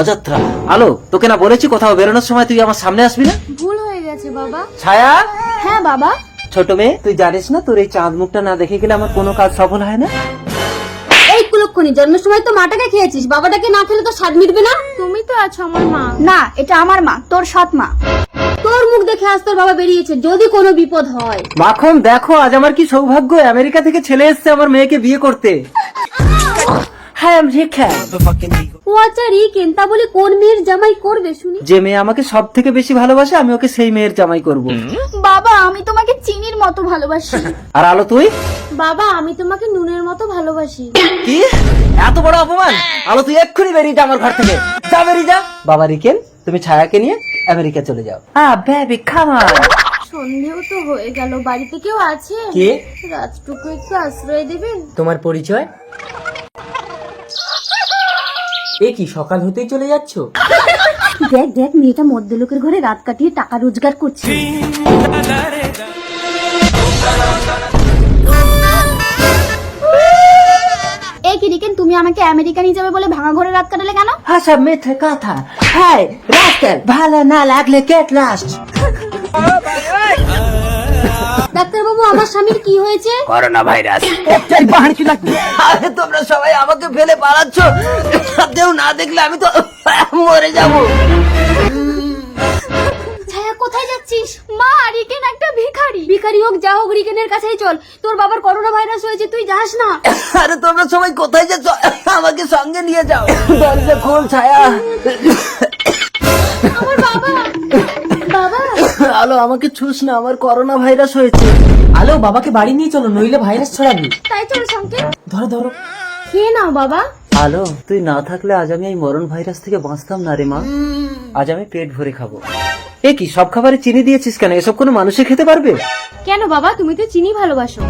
অযাত্রা। আলো তোকে না বলেছি কোথাও বেরোনোর সময় তুই আমার সামনে আসবি না? ভুল হয়ে গেছে বাবা। ছায়া? হ্যাঁ বাবা। ছোট মেয়ে তুই জানিস না তোর এই চাঁদ মুখটা না দেখে গেলে আমার কোনো কাজ সফল হয় না? এই কুলক্ষণি জন্মের সময় তো মাটাকে খেয়েছিস। বাবাটাকে না খেলে তো স্বাদ মিটবে না? তুমি তো আছো আমার মা। না এটা আমার মা তোর সৎ মা। তোর মুখ দেখে আজ তোর বাবা বেরিয়েছে যদি কোনো বিপদ হয়। মাখন দেখো আজ আমার কি সৌভাগ্য? আমেরিকা থেকে ছেলে এসছে আমার মেয়েকে বিয়ে করতে। হ্যাঁ আমি রেখা ও আচ্ছা রি কেন্তা বলে কোন মেয়ের জামাই করবে শুনি? যে মেয়ে আমাকে সব থেকে বেশি ভালোবাসে আমি ওকে সেই মেয়ের জামাই করব। বাবা আমি তোমাকে চিনির মতো ভালোবাসি। আর আলো তুই? বাবা আমি তোমাকে নুনের মতো ভালোবাসি। কি? এত বড় অপমান? আলো তুই এক্ষুনি বেরিয়ে যা আমার ঘর থেকে। যা বেরিয়ে যা। বাবা রিকেন তুমি ছায়াকে নিয়ে আমেরিকা চলে যাও। হ্যাঁ বেবি খামার সন্ধেও তো হয়ে গেল বাড়িতে কেউ আছে? কে? রাতটুকু একটু আশ্রয় দেবেন? তোমার পরিচয়? এ কি সকাল হতেই চলে যাচ্ছ? দেখ দেখ মেয়েটা মধ্য লোকের ঘরে রাত কাটিয়ে টাকা রোজগার করছে। এই তুমি আমাকে আমেরিকা নিয়ে যাবে বলে ভাঙা ঘরে রাত কাটালে কেন? হাসা মিথ্যে কথা। হ্যাঁ রাস্তার ভালো না লাগলে কেট লাস্ট। ডাক্তার বাবু আমার স্বামীর কি হয়েছে? করোনা ভাইরাস আরে তোমরা সবাই আমাকে ফেলে পালাচ্ছ। কেউ না দেখলে আমি তো মরে যাব। ছায়া কোথায় যাচ্ছিস? মা রিকেন একটা ভিখারি। ভিখারি হোক যা হোক রিকেনের কাছেই চল। তোর বাবার করোনা ভাইরাস হয়েছে তুই যাস না। আরে তোমরা সবাই কোথায় যাচ্ছ? আমাকে সঙ্গে নিয়ে যাও। দরজা খোল ছায়া। আমার বাবা! আলো আমাকে ছুস না আমার করোনা ভাইরাস হয়েছে। আলো বাবাকে বাড়ি নিয়ে চলো নইলে ভাইরাস ছড়াবি। তাই চলো সংকেত ধরো ধরো। খেয়ে নাও বাবা? আলো তুই না থাকলে আজ আমি এই মরণ ভাইরাস থেকে বাঁচতাম না রে মা। আজ আমি পেট ভরে খাব। এ কি সব খাবারে চিনি দিয়েছিস কেন? এসব কোনো মানুষে খেতে পারবে? কেন বাবা? তুমি তো চিনি ভালোবাসো।